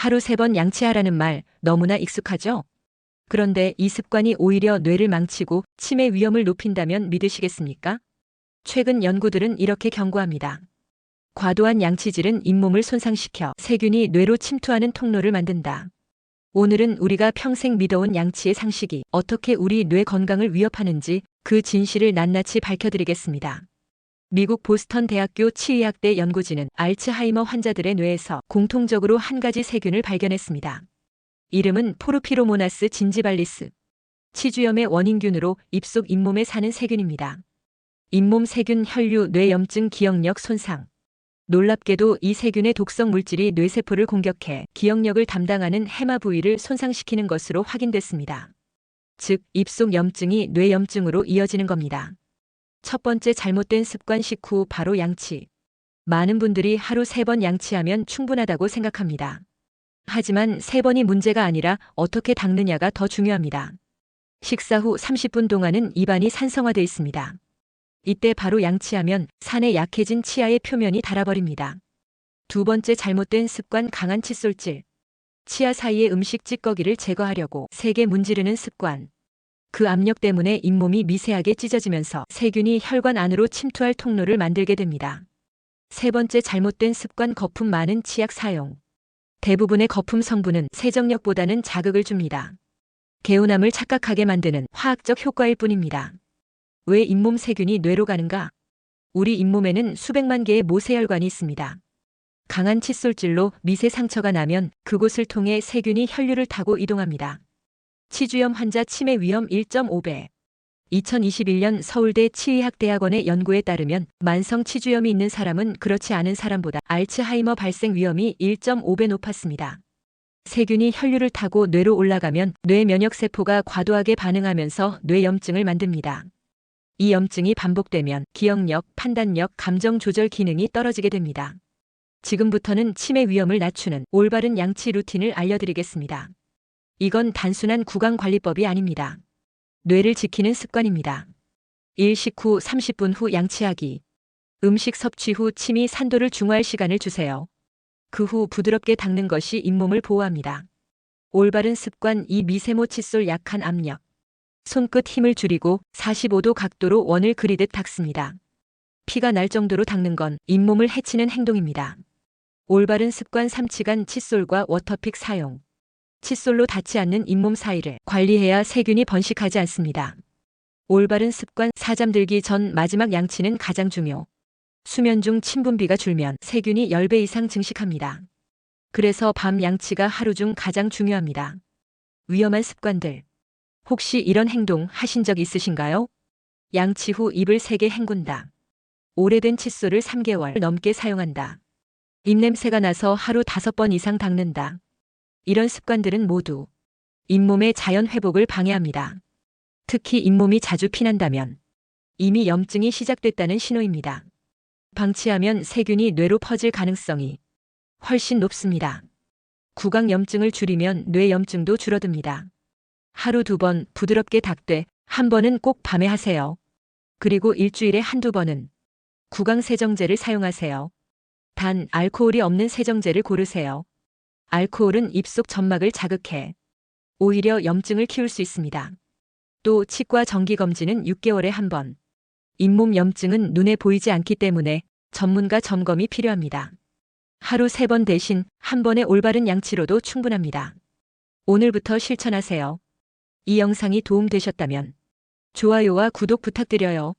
하루 세 번 양치하라는 말 너무나 익숙하죠? 그런데 이 습관이 오히려 뇌를 망치고 치매 위험을 높인다면 믿으시겠습니까? 최근 연구들은 이렇게 경고합니다. 과도한 양치질은 잇몸을 손상시켜 세균이 뇌로 침투하는 통로를 만든다. 오늘은 우리가 평생 믿어온 양치의 상식이 어떻게 우리 뇌 건강을 위협하는지 그 진실을 낱낱이 밝혀드리겠습니다. 미국 보스턴 대학교 치의학대 연구진은 알츠하이머 환자들의 뇌에서 공통적으로 한 가지 세균을 발견했습니다. 이름은 포르피로모나스 진지발리스. 치주염의 원인균으로 입속 잇몸에 사는 세균입니다. 잇몸 세균 혈류 뇌염증 기억력 손상. 놀랍게도 이 세균의 독성 물질이 뇌세포를 공격해 기억력을 담당하는 해마 부위를 손상시키는 것으로 확인됐습니다. 즉, 입속 염증이 뇌염증으로 이어지는 겁니다. 첫 번째 잘못된 습관 식후 바로 양치. 많은 분들이 하루 세 번 양치하면 충분하다고 생각합니다. 하지만 세 번이 문제가 아니라 어떻게 닦느냐가 더 중요합니다. 식사 후 30분 동안은 입안이 산성화돼 있습니다. 이때 바로 양치하면 산에 약해진 치아의 표면이 닳아버립니다. 두 번째 잘못된 습관 강한 칫솔질. 치아 사이의 음식 찌꺼기를 제거하려고 세게 문지르는 습관. 그 압력 때문에 잇몸이 미세하게 찢어지면서 세균이 혈관 안으로 침투할 통로를 만들게 됩니다. 세 번째 잘못된 습관 거품 많은 치약 사용. 대부분의 거품 성분은 세정력보다는 자극을 줍니다. 개운함을 착각하게 만드는 화학적 효과일 뿐입니다. 왜 잇몸 세균이 뇌로 가는가? 우리 잇몸에는 수백만 개의 모세혈관이 있습니다. 강한 칫솔질로 미세 상처가 나면 그곳을 통해 세균이 혈류를 타고 이동합니다. 치주염 환자 치매 위험 1.5배. 2021년 서울대 치의학대학원의 연구에 따르면 만성 치주염이 있는 사람은 그렇지 않은 사람보다 알츠하이머 발생 위험이 1.5배 높았습니다. 세균이 혈류를 타고 뇌로 올라가면 뇌 면역세포가 과도하게 반응하면서 뇌염증을 만듭니다. 이 염증이 반복되면 기억력, 판단력, 감정 조절 기능이 떨어지게 됩니다. 지금부터는 치매 위험을 낮추는 올바른 양치 루틴을 알려드리겠습니다. 이건 단순한 구강관리법이 아닙니다. 뇌를 지키는 습관입니다. 일식 후 30분 후 양치하기. 음식 섭취 후 침이 산도를 중화할 시간을 주세요. 그 후 부드럽게 닦는 것이 잇몸을 보호합니다. 올바른 습관 이 미세모 칫솔 약한 압력. 손끝 힘을 줄이고 45도 각도로 원을 그리듯 닦습니다. 피가 날 정도로 닦는 건 잇몸을 해치는 행동입니다. 올바른 습관 3치간 칫솔과 워터픽 사용. 칫솔로 닿지 않는 잇몸 사이를 관리해야 세균이 번식하지 않습니다. 올바른 습관 사잠 들기 전 마지막 양치는 가장 중요. 수면 중 침분비가 줄면 세균이 10배 이상 증식합니다. 그래서 밤 양치가 하루 중 가장 중요합니다. 위험한 습관들. 혹시 이런 행동 하신 적 있으신가요? 양치 후 입을 세게 헹군다. 오래된 칫솔을 3개월 넘게 사용한다. 입냄새가 나서 하루 5번 이상 닦는다. 이런 습관들은 모두 잇몸의 자연 회복을 방해합니다. 특히 잇몸이 자주 피난다면 이미 염증이 시작됐다는 신호입니다. 방치하면 세균이 뇌로 퍼질 가능성이 훨씬 높습니다. 구강 염증을 줄이면 뇌 염증도 줄어듭니다. 하루 두 번 부드럽게 닦되 한 번은 꼭 밤에 하세요. 그리고 일주일에 한두 번은 구강 세정제를 사용하세요. 단 알코올이 없는 세정제를 고르세요. 알코올은 입속 점막을 자극해 오히려 염증을 키울 수 있습니다. 또 치과 정기 검진은 6개월에 한 번. 잇몸 염증은 눈에 보이지 않기 때문에 전문가 점검이 필요합니다. 하루 세번 대신 한 번의 올바른 양치로도 충분합니다. 오늘부터 실천하세요. 이 영상이 도움되셨다면 좋아요와 구독 부탁드려요.